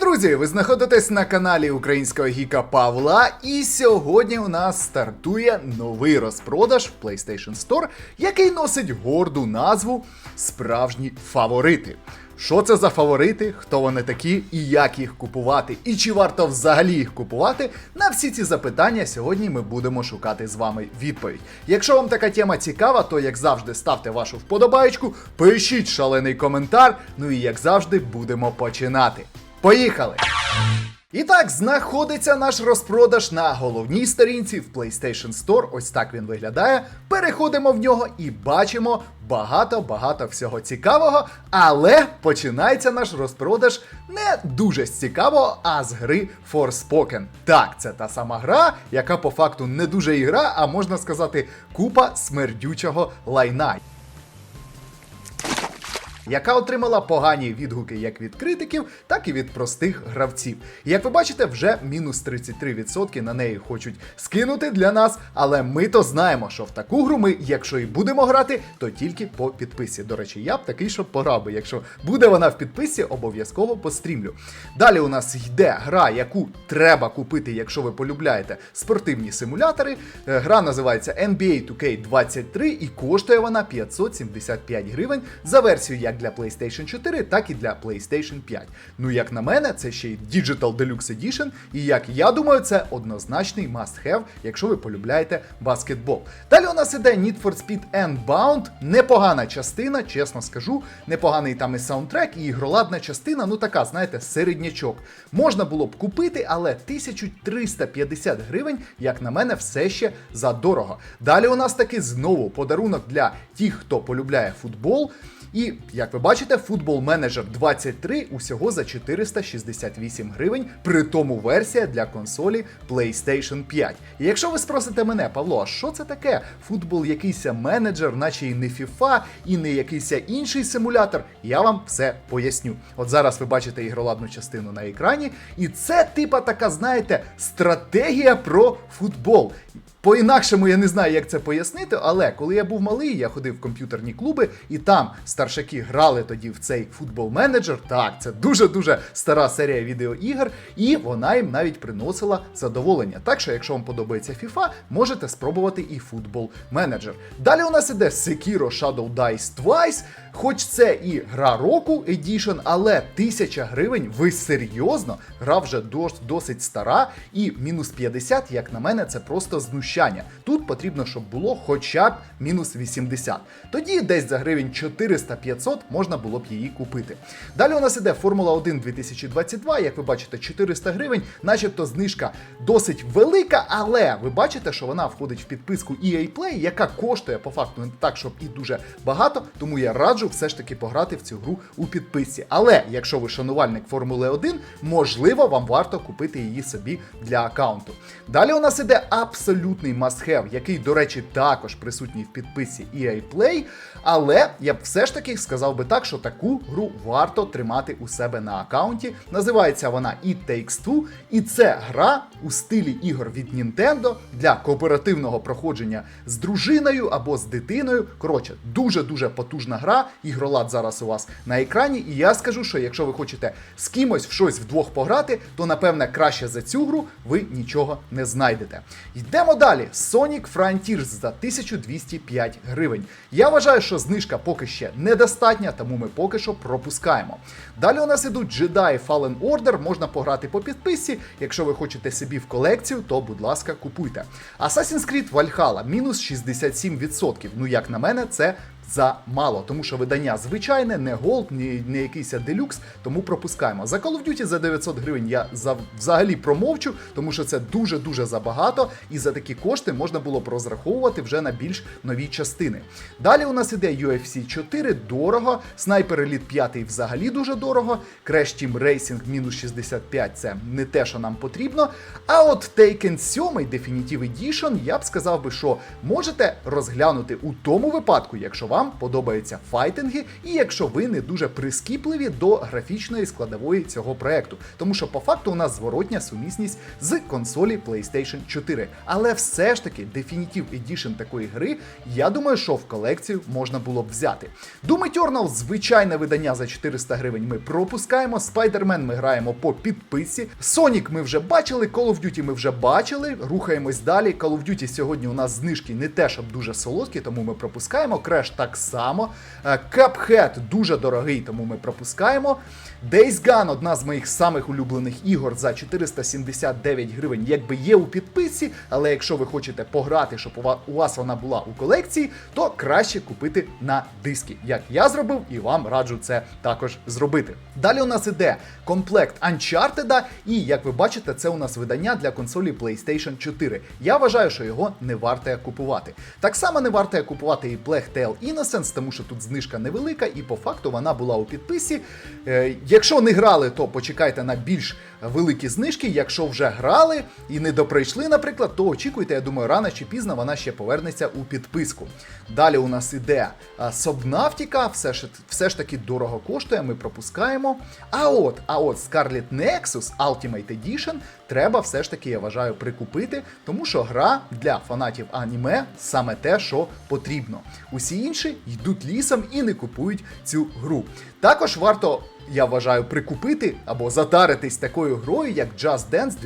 Друзі! Ви знаходитесь на каналі українського гіка Павла, і сьогодні у нас стартує новий розпродаж в PlayStation Store, який носить горду назву Справжні фаворити. Що це за фаворити, хто вони такі і як їх купувати, і чи варто взагалі їх купувати? На всі ці запитання сьогодні ми будемо шукати з вами відповідь. Якщо вам така тема цікава, то як завжди ставте вашу вподобаєчку, пишіть шалений коментар. Ну і як завжди будемо починати. Поїхали! І так, знаходиться наш розпродаж на головній сторінці в PlayStation Store. Ось так він виглядає. Переходимо в нього і бачимо багато-багато всього цікавого. Але починається наш розпродаж не дуже з цікавого, а з гри Forspoken. Так, це та сама гра, яка по факту не дуже ігра, а можна сказати, купа смердючого лайна яка отримала погані відгуки як від критиків, так і від простих гравців. Як ви бачите, вже мінус 33% на неї хочуть скинути для нас, але ми то знаємо, що в таку гру ми, якщо і будемо грати, то тільки по підписці. До речі, я б такий, щоб пограв би. Якщо буде вона в підписці, обов'язково пострімлю. Далі у нас йде гра, яку треба купити, якщо ви полюбляєте спортивні симулятори. Е, Гра називається NBA 2K23 і коштує вона 575 гривень за версію як для PlayStation 4, так і для PlayStation 5. Ну, як на мене, це ще й Digital Deluxe Edition, і як я думаю, це однозначний must-have, якщо ви полюбляєте баскетбол. Далі у нас іде Need for Speed Unbound, непогана частина, чесно скажу, непоганий там і саундтрек, і ігроладна частина, ну така, знаєте, середнячок. Можна було б купити, але 1350 гривень, як на мене, все ще задорого. Далі у нас таки знову подарунок для тих, хто полюбляє футбол. І, як ви бачите, футбол менеджер 23 усього за 468 гривень, при тому версія для консолі PlayStation 5. І якщо ви спросите мене, Павло, а що це таке? Футбол якийсь менеджер, наче і не FIFA, і не якийсь інший симулятор, я вам все поясню. От зараз ви бачите ігроладну частину на екрані, і це типа така, знаєте, стратегія про футбол. По-інакшому я не знаю, як це пояснити, але коли я був малий, я ходив в комп'ютерні клуби, і там старшаки грали тоді в цей футбол менеджер. Так, це дуже-дуже стара серія відеоігр, і вона їм навіть приносила задоволення. Так що, якщо вам подобається FIFA, можете спробувати і футбол менеджер. Далі у нас іде Sekiro Shadow Dice Twice, хоч це і гра року Edition, але 1000 гривень, ви серйозно? Гра вже досить стара, і мінус 50, як на мене, це просто знущання. Тут потрібно, щоб було хоча б мінус 80. Тоді десь за гривень 400-500 можна було б її купити. Далі у нас іде Формула 1 2022, як ви бачите, 400 гривень, начебто знижка досить велика, але ви бачите, що вона входить в підписку EA Play, яка коштує по факту не так, щоб і дуже багато, тому я раджу все ж таки пограти в цю гру у підписці. Але якщо ви шанувальник Формули 1, можливо, вам варто купити її собі для аккаунту. Далі у нас іде абсолютний must-have, який, до речі, також присутній в підписці EA Play. Але я б все ж таки сказав би так, що таку гру варто тримати у себе на аккаунті. Називається вона It Takes Two, і це гра у стилі ігор від Nintendo для кооперативного проходження з дружиною або з дитиною. Коротше, дуже-дуже потужна гра. Ігролад зараз у вас на екрані. І я скажу, що якщо ви хочете з кимось в щось вдвох пограти, то напевне краще за цю гру ви нічого не знайдете. Йдемо далі. Sonic Frontiers за 1205 гривень. Я вважаю, що знижка поки ще недостатня, тому ми поки що пропускаємо. Далі у нас ідуть Jedi Fallen Order, можна пограти по підписці. Якщо ви хочете собі в колекцію, то будь ласка, купуйте. Assassin's Creed Valhalla мінус 67%. Ну, як на мене, це замало, тому що видання звичайне, не голд, не, не якийсь делюкс, тому пропускаємо. За Call of Duty за 900 гривень я за, взагалі промовчу, тому що це дуже-дуже забагато, і за такі кошти можна було б розраховувати вже на більш нові частини. Далі у нас іде UFC 4, дорого, Sniper Elite 5 взагалі дуже дорого, Crash Team Racing мінус 65 це не те, що нам потрібно. А от Taken 7 Definitive Edition, я б сказав би, що можете розглянути у тому випадку, якщо вам вам подобаються файтинги, і якщо ви не дуже прискіпливі до графічної складової цього проекту. Тому що по факту у нас зворотня сумісність з консолі PlayStation 4. Але все ж таки Definitive Edition такої гри, я думаю, що в колекцію можна було б взяти. Doom Eternal, звичайне видання за 400 гривень ми пропускаємо. Spider-Man ми граємо по підписці. Sonic ми вже бачили, Call of Duty ми вже бачили. Рухаємось далі. Call of Duty сьогодні у нас знижки не те, щоб дуже солодкі, тому ми пропускаємо. Crash так само. Е, Cuphead дуже дорогий, тому ми пропускаємо. Days Gone одна з моїх самих улюблених ігор за 479 гривень, якби є у підписці, але якщо ви хочете пограти, щоб у вас вона була у колекції, то краще купити на диски, як я зробив, і вам раджу це також зробити. Далі у нас іде комплект Uncharted, і як ви бачите, це у нас видання для консолі PlayStation 4. Я вважаю, що його не варто купувати. Так само не варто купувати і Plague Tale Innocence, тому що тут знижка невелика, і по факту вона була у підписі. Е, якщо не грали, то почекайте на більш великі знижки. Якщо вже грали і не доприйшли, наприклад, то очікуйте, я думаю, рано чи пізно вона ще повернеться у підписку. Далі у нас іде а, Subnautica, все ж, все ж таки дорого коштує, ми пропускаємо. А от, а от Scarlet Nexus Ultimate Edition треба все ж таки, я вважаю, прикупити, тому що гра для фанатів аніме саме те, що потрібно. Усі інші йдуть лісом і не купують цю гру. Також варто я вважаю, прикупити або затаритись такою грою, як Just Dance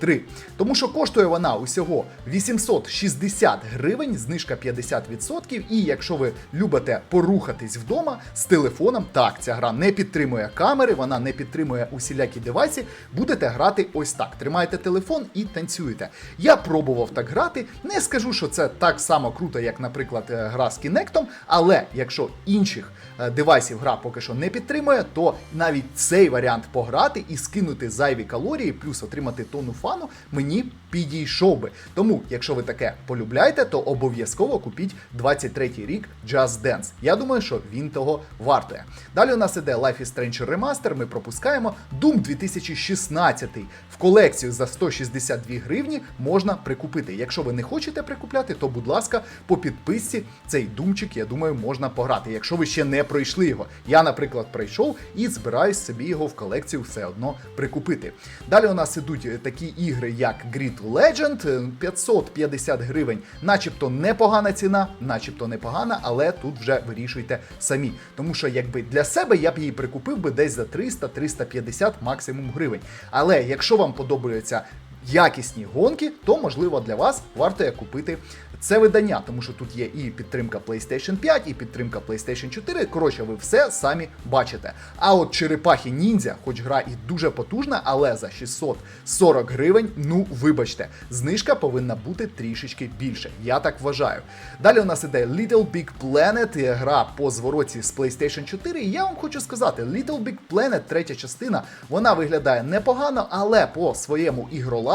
2023. Тому що коштує вона усього 860 гривень, знижка 50%. І якщо ви любите порухатись вдома з телефоном, так, ця гра не підтримує камери, вона не підтримує усілякі девайси. Будете грати ось так. Тримаєте телефон і танцюєте. Я пробував так грати. Не скажу, що це так само круто, як, наприклад, е, гра з Kinect, але якщо інших е, девайсів гра поки що не підтримує, то навіть цей варіант пограти і скинути зайві калорії, плюс отримати тону фану, мені підійшов би. Тому, якщо ви таке полюбляєте, то обов'язково купіть 23-й рік Just Dance. Я думаю, що він того вартує. Далі у нас іде Life is Strange Remaster, ми пропускаємо. Doom 2016 в колекцію за 162 гривні можна прикупити. Якщо ви не хочете прикупляти, то будь ласка, по підписці цей думчик, я думаю, можна пограти. Якщо ви ще не пройшли його. Я, наприклад, пройшов і збираюсь собі його в колекцію все одно прикупити. Далі у нас ідуть такі ігри, як Grid Legend, е, 550 гривень, начебто непогана ціна, начебто непогана, але тут вже вирішуйте самі. Тому що якби для себе я б її прикупив би десь за 300-350 максимум гривень. Але якщо вам подобаються якісні гонки, то можливо для вас варто купити це видання, тому що тут є і підтримка PlayStation 5, і підтримка PlayStation 4. Коротше, ви все самі бачите. А от черепахи ніндзя, хоч гра і дуже потужна, але за 640 гривень, ну вибачте, знижка повинна бути трішечки більше. Я так вважаю. Далі у нас іде Little Big Planet, гра по звороті з PlayStation 4. І я вам хочу сказати, Little Big Planet, третя частина, вона виглядає непогано, але по своєму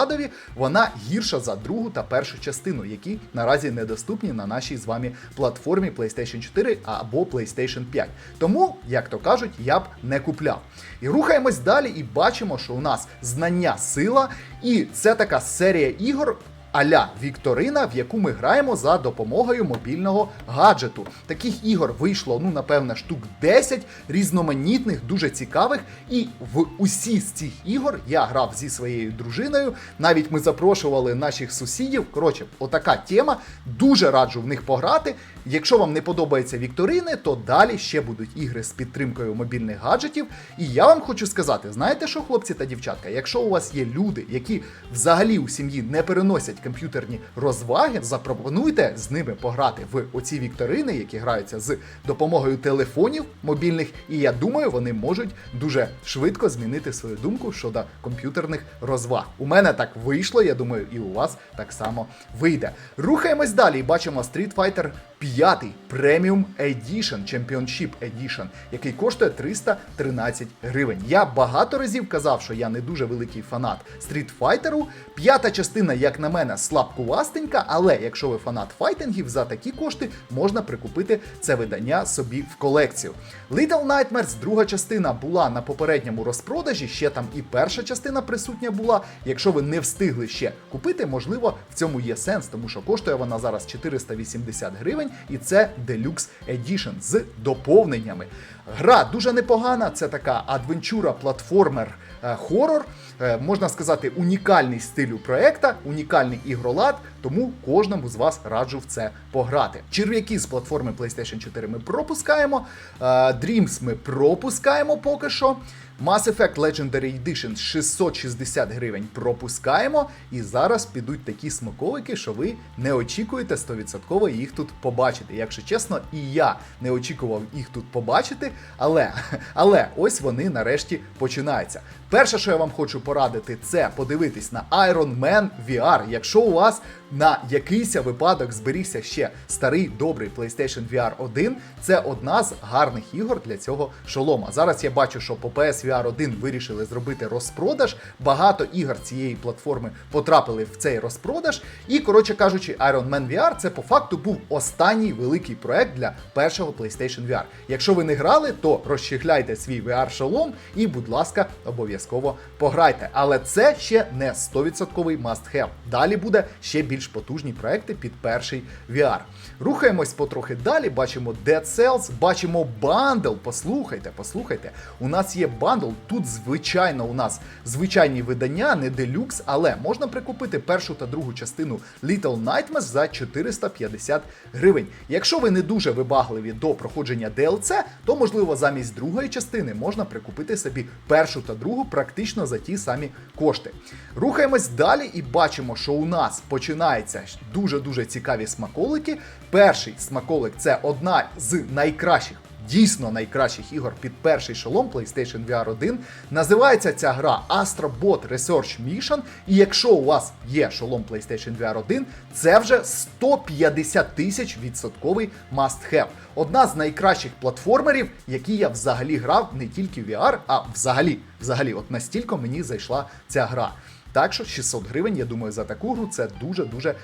ігроладові вона гірша за другу та першу частину, які наразі недоступні на нашій з вами платформі PlayStation 4 або PlayStation 5. Тому, як то кажуть, я б не купляв. І рухаємось далі, і бачимо, що у нас знання сила, і це така серія ігор. Аля Вікторина, в яку ми граємо за допомогою мобільного гаджету. Таких ігор вийшло, ну, напевно, штук 10 різноманітних, дуже цікавих. І в усі з цих ігор я грав зі своєю дружиною. Навіть ми запрошували наших сусідів. Коротше, отака тема. Дуже раджу в них пограти. Якщо вам не подобаються вікторини, то далі ще будуть ігри з підтримкою мобільних гаджетів. І я вам хочу сказати: знаєте що, хлопці та дівчатка, якщо у вас є люди, які взагалі у сім'ї не переносять комп'ютерні розваги, запропонуйте з ними пограти в оці вікторини, які граються з допомогою телефонів мобільних. І я думаю, вони можуть дуже швидко змінити свою думку щодо комп'ютерних розваг. У мене так вийшло, я думаю, і у вас так само вийде. Рухаємось далі і бачимо Street Fighter 5 Premium Edition, Championship Edition, який коштує 313 гривень. Я багато разів казав, що я не дуже великий фанат Street Fighter. П'ята частина, як на мене, мене, слабкувастенька, але якщо ви фанат файтингів, за такі кошти можна прикупити це видання собі в колекцію. Little Nightmares, друга частина була на попередньому розпродажі, ще там і перша частина присутня була. Якщо ви не встигли ще купити, можливо, в цьому є сенс, тому що коштує вона зараз 480 гривень, і це Deluxe Edition з доповненнями. Гра дуже непогана, це така адвенчура, платформер, е, хорор. Е, можна сказати, унікальний стилю проекта, унікальний ігролад, тому кожному з вас раджу в це пограти. Черв'яки з платформи PlayStation 4 ми пропускаємо. е, Dreams ми пропускаємо поки що. Mass Effect Legendary Edition 660 гривень пропускаємо. І зараз підуть такі смаковики, що ви не очікуєте 100% їх тут побачити. Якщо чесно, і я не очікував їх тут побачити, але, але ось вони нарешті починаються. Перше, що я вам хочу порадити, це подивитись на Iron Man VR. Якщо у вас на якийсь випадок зберігся ще старий добрий PlayStation VR 1, це одна з гарних ігор для цього шолома. Зараз я бачу, що по PSVR 1 вирішили зробити розпродаж. Багато ігор цієї платформи потрапили в цей розпродаж. І, коротше кажучи, Iron Man VR це по факту був останній великий проект для першого PlayStation VR. Якщо ви не грали, то розчехляйте свій VR-шолом і, будь ласка, обов'язково пограйте. Але це ще не 100% must-have. Далі буде ще більш потужні проекти під перший VR. Рухаємось потрохи далі. Бачимо Dead Cells, бачимо бандл. Послухайте, послухайте. У нас є бандл. Тут, звичайно, у нас звичайні видання, не делюкс, але можна прикупити першу та другу частину Little Nightmares за 450 гривень. Якщо ви не дуже вибагливі до проходження DLC, то можливо замість другої частини можна прикупити собі першу та другу практично за ті самі кошти. Рухаємось далі і бачимо, що у нас починаються дуже-дуже цікаві смаколики. Перший смаколик це одна з найкращих. Дійсно найкращих ігор під перший шолом PlayStation VR 1. Називається ця гра Astrobot Research Mission. І якщо у вас є шолом PlayStation VR 1, це вже 150 тисяч відсотковий must-have. Одна з найкращих платформерів, які я взагалі грав не тільки в VR, а взагалі, взагалі, от настільки мені зайшла ця гра. Так що 600 гривень, я думаю, за таку гру це дуже-дуже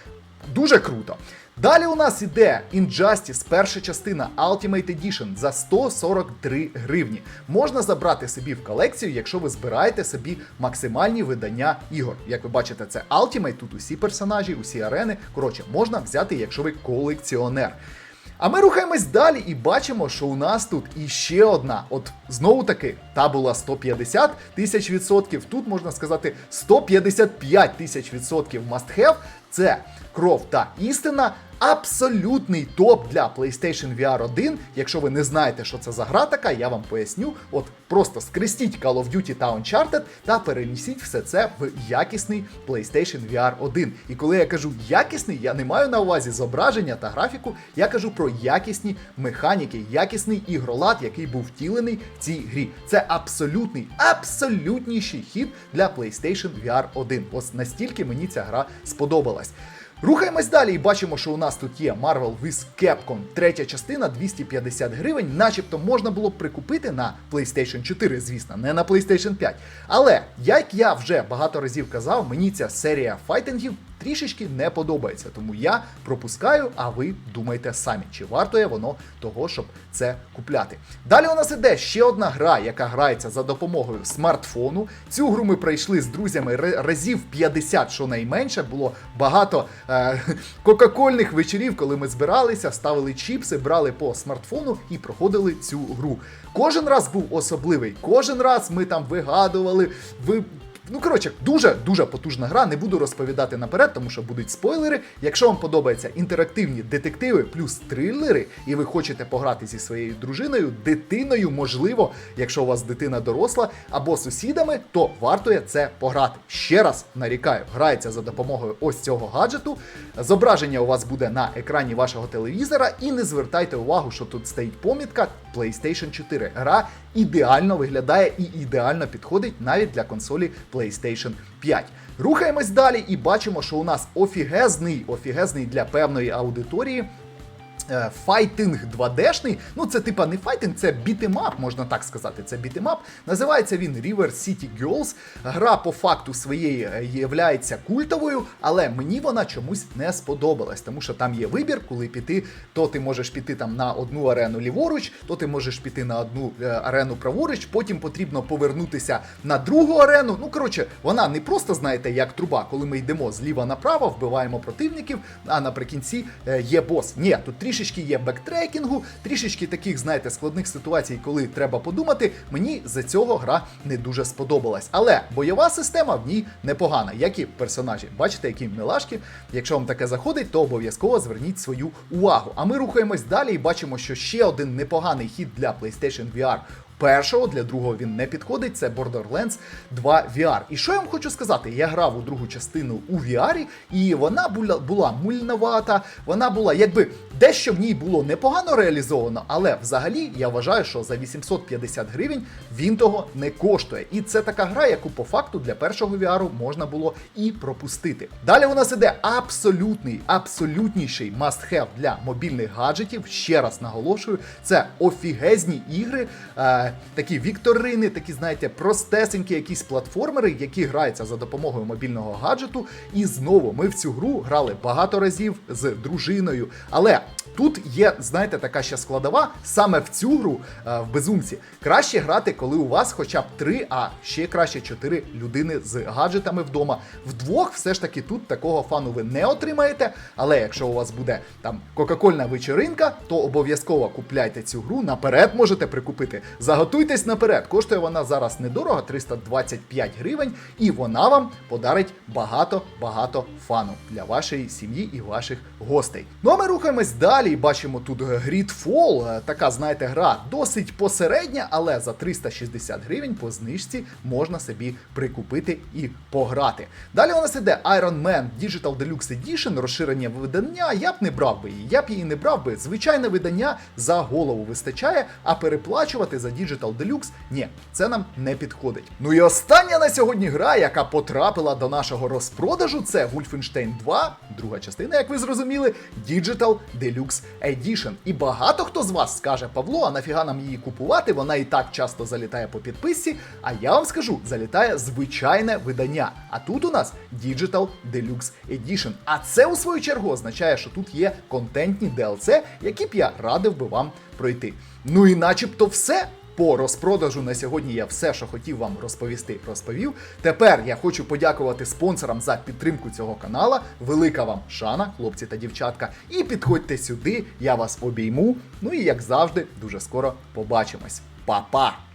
дуже круто. Далі у нас іде Injustice, перша частина Ultimate Edition за 143 гривні. Можна забрати собі в колекцію, якщо ви збираєте собі максимальні видання ігор. Як ви бачите, це Ultimate, тут усі персонажі, усі арени. Коротше, можна взяти, якщо ви колекціонер. А ми рухаємось далі і бачимо, що у нас тут іще одна. От знову таки, та була 150 тисяч відсотків. Тут можна сказати 155 тисяч відсотків must have. Це кров та істина. Абсолютний топ для PlayStation VR 1. Якщо ви не знаєте, що це за гра така, я вам поясню. От просто скрестіть Call of Duty та Uncharted та перенесіть все це в якісний PlayStation VR 1. І коли я кажу якісний, я не маю на увазі зображення та графіку, я кажу про якісні механіки, якісний ігролад, який був втілений в цій грі. Це абсолютний, абсолютніший хід для PlayStation VR 1. Ось настільки мені ця гра сподобалась. Рухаємось далі і бачимо, що у нас тут є Marvel vs. Capcom, третя частина 250 гривень, начебто можна було б прикупити на PlayStation 4, звісно, не на PlayStation 5. Але, як я вже багато разів казав, мені ця серія файтингів трішечки не подобається. Тому я пропускаю, а ви думайте самі, чи вартує воно того, щоб це купляти. Далі у нас іде ще одна гра, яка грається за допомогою смартфону. Цю гру ми пройшли з друзями разів 50, що найменше. Було багато е- кока-кольних вечорів, коли ми збиралися, ставили чіпси, брали по смартфону і проходили цю гру. Кожен раз був особливий, кожен раз ми там вигадували, ви Ну, коротше, дуже дуже потужна гра. Не буду розповідати наперед, тому що будуть спойлери. Якщо вам подобаються інтерактивні детективи плюс трилери, і ви хочете пограти зі своєю дружиною, дитиною, можливо, якщо у вас дитина доросла, або сусідами, то вартує це пограти. Ще раз нарікаю, грається за допомогою ось цього гаджету. Зображення у вас буде на екрані вашого телевізора, і не звертайте увагу, що тут стоїть помітка PlayStation 4. Гра ідеально виглядає і ідеально підходить навіть для консолі PlayStation 5. Рухаємось далі і бачимо, що у нас офігезний, офігезний для певної аудиторії е, Файтинг 2D-шний, ну це типа не файтинг, це бітемап, можна так сказати. Це бітемап. Називається він River City Girls. Гра по факту своєї е, являється культовою, але мені вона чомусь не сподобалась, тому що там є вибір, коли піти, то ти можеш піти там на одну арену ліворуч, то ти можеш піти на одну е, арену праворуч, потім потрібно повернутися на другу арену. Ну коротше, вона не просто знаєте, як труба, коли ми йдемо зліва направо, вбиваємо противників, а наприкінці е, є бос. Ні, тут трішечки є бектрекінгу, трішечки таких, знаєте, складних ситуацій, коли треба подумати. Мені за цього гра не дуже сподобалась. Але бойова система в ній непогана, як і персонажі. Бачите, які милашки. Якщо вам таке заходить, то обов'язково зверніть свою увагу. А ми рухаємось далі і бачимо, що ще один непоганий хід для PlayStation VR першого, для другого він не підходить. Це Borderlands 2 VR. І що я вам хочу сказати? Я грав у другу частину у VR, і вона була, була мульновата, вона була, якби дещо в ній було непогано реалізовано, але взагалі я вважаю, що за 850 гривень він того не коштує. І це така гра, яку по факту для першого VR можна було і пропустити. Далі у нас іде абсолютний, абсолютніший must-have для мобільних гаджетів. Ще раз наголошую, це офігезні ігри, е, такі вікторини, такі, знаєте, простесенькі якісь платформери, які граються за допомогою мобільного гаджету. І знову ми в цю гру грали багато разів з дружиною. Але тут є, знаєте, така ще складова. Саме в цю гру е, в безумці краще грати, коли у вас хоча б три, а ще краще чотири людини з гаджетами вдома. Вдвох все ж таки тут такого фану ви не отримаєте. Але якщо у вас буде там кока-кольна вечеринка, то обов'язково купляйте цю гру. Наперед можете прикупити. Заготуйтесь наперед. Коштує вона зараз недорого, 325 гривень, і вона вам подарить багато-багато фану для вашої сім'ї і ваших гостей. Ну а ми рухаємось далі бачимо тут Gridfall. Е, Така, знаєте, гра досить посередня, але за 360 гривень по знижці можна собі прикупити і пограти. Далі у нас іде Iron Man Digital Deluxe Edition, розширення видання. Я б не брав би її. Я б її не брав би. Звичайне видання за голову вистачає, а переплачувати за Digital Deluxe ні, це нам не підходить. Ну і остання на сьогодні гра, яка потрапила до нашого розпродажу, це Wolfenstein 2, друга частина, як ви зрозуміли, Digital Deluxe Edition. І багато хто з вас скаже, Павло, а нафіга нам її купувати? Вона і так часто залітає по підписці. А я вам скажу, залітає звичайне видання. А тут у нас Digital Deluxe Edition. А це у свою чергу означає, що тут є контентні DLC, які б я радив би вам пройти. Ну і начебто все. По розпродажу на сьогодні я все, що хотів вам розповісти, розповів. Тепер я хочу подякувати спонсорам за підтримку цього канала. Велика вам шана, хлопці та дівчатка. І підходьте сюди, я вас обійму. Ну і як завжди, дуже скоро побачимось. Па-па!